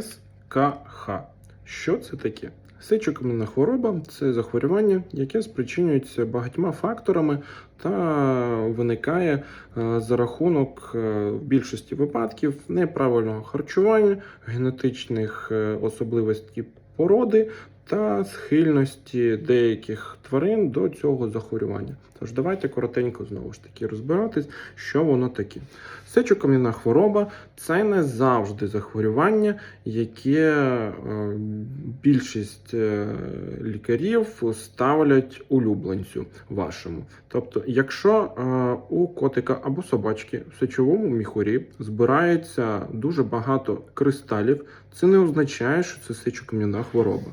СКХ. Що це таке? Сечокам'яна хвороба це захворювання, яке спричинюється багатьма факторами та виникає е, за рахунок е, в більшості випадків неправильного харчування, генетичних е, особливостей породи та схильності деяких тварин до цього захворювання. Тож давайте коротенько знову ж таки розбиратись, що воно таке. Сечокам'яна хвороба це не завжди захворювання, яке е, більшість е, лікарів ставлять улюбленцю вашому. Тобто, якщо е, у котика або собачки в сечовому міхурі збирається дуже багато кристалів, це не означає, що це сечокам'яна хвороба.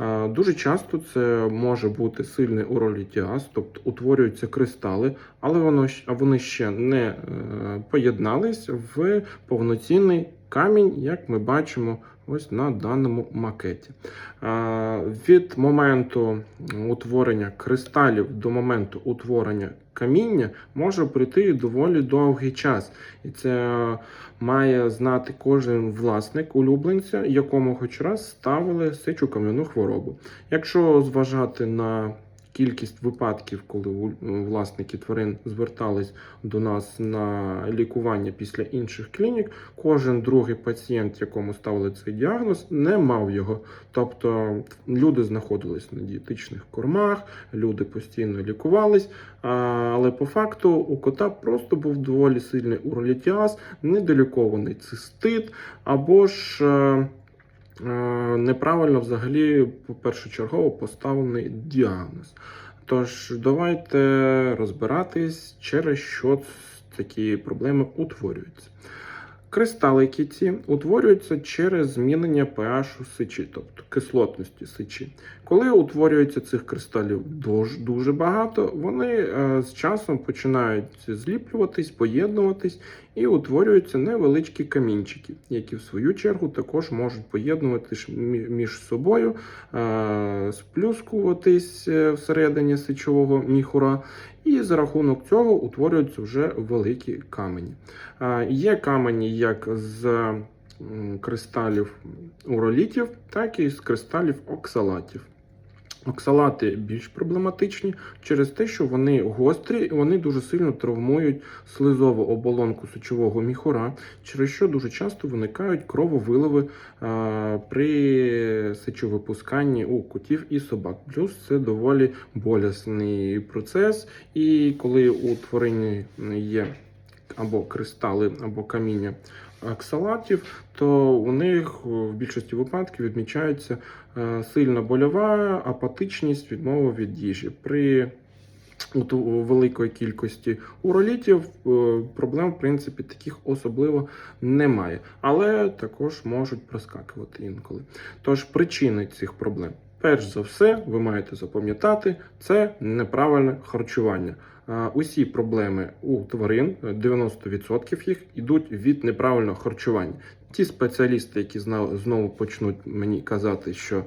Е, Дуже часто це може бути сильний уролітіаз, тобто утворюються кристали, але воно вони ще не е, поєднались в повноцінний камінь, як ми бачимо ось на даному макеті. Від моменту утворення кристалів до моменту утворення каміння може прийти доволі довгий час, і це має знати кожен власник улюбленця, якому хоч раз ставили сечу кам'яну хворобу. Якщо зважати на кількість випадків, коли власники тварин звертались до нас на лікування після інших клінік, кожен другий пацієнт, якому ставили цей діагноз, не мав його. Тобто люди знаходились на дієтичних кормах, люди постійно лікувались, але по факту у кота просто був доволі сильний уролітіаз, недолікований цистит, або ж е, е, неправильно взагалі першочергово поставлений діагноз. Тож давайте розбиратись, через що такі проблеми утворюються. Кристалики ці утворюються через змінення pH сечі, тобто кислотності сечі. Коли утворюється цих кристалів дуже, дуже багато, вони е, з часом починають зліплюватись, поєднуватись і утворюються невеличкі камінчики, які в свою чергу також можуть поєднуватись між собою, е, сплюскуватись е, всередині сечового міхура, і за рахунок цього утворюються вже великі камені. Є камені як з кристалів уролітів, так і з кристалів оксалатів. Оксалати більш проблематичні через те, що вони гострі, і вони дуже сильно травмують слизову оболонку сечового міхура, через що дуже часто виникають крововиливи е, при сечовипусканні у котів і собак. Плюс це доволі болісний процес, і коли у тварині є або кристали, або каміння оксалатів, то у них в більшості випадків відмічається е, сильна больова апатичність, відмова від їжі. При у великої кількості уролітів е, проблем, в принципі, таких особливо немає, але також можуть проскакувати інколи. Тож причини цих проблем. Перш за все, ви маєте запам'ятати, це неправильне харчування. Усі проблеми у тварин, е, 90% їх йдуть від неправильного харчування. Ті спеціалісти, які знову почнуть мені казати, що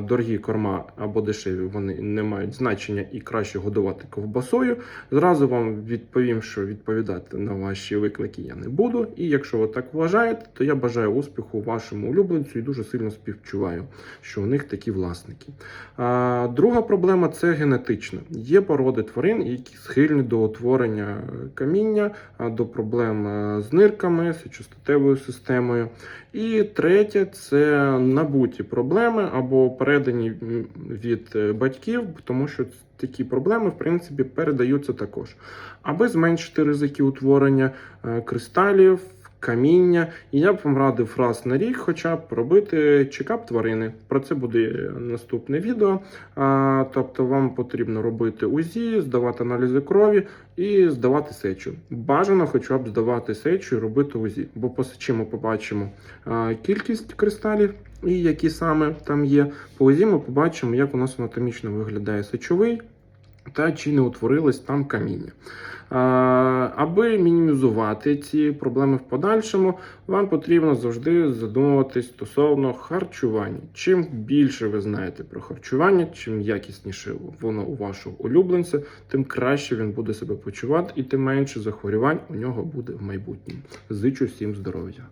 дорогі корма або дешеві вони не мають значення і краще годувати ковбасою. Зразу вам відповім, що відповідати на ваші виклики я не буду. І якщо ви так вважаєте, то я бажаю успіху вашому улюбленцю і дуже сильно співчуваю, що у них такі власники. Друга проблема це генетична. Є породи тварин, які схильні до утворення каміння, до проблем е, з нирками, сечостатевою системою. І третє це набуті проблеми або передані від е, батьків, тому що такі проблеми в принципі передаються також. Аби зменшити ризики утворення е, кристалів. Каміння, і я б вам радив раз на рік, хоча б робити чекап тварини. Про це буде наступне відео. А, тобто, вам потрібно робити УЗІ, здавати аналізи крові і здавати сечу. Бажано, хоча б здавати сечу і робити УЗІ, бо по сечі ми побачимо а, кількість кристалів і які саме там є. По УЗІ ми побачимо, як у нас анатомічно виглядає сечовий та чи не утворилось там каміння. А, Аби мінімізувати ці проблеми в подальшому, вам потрібно завжди задумуватись стосовно харчування. Чим більше ви знаєте про харчування, чим якісніше воно у вашого улюбленця, тим краще він буде себе почувати і тим менше захворювань у нього буде в майбутньому. Зичу всім здоров'я.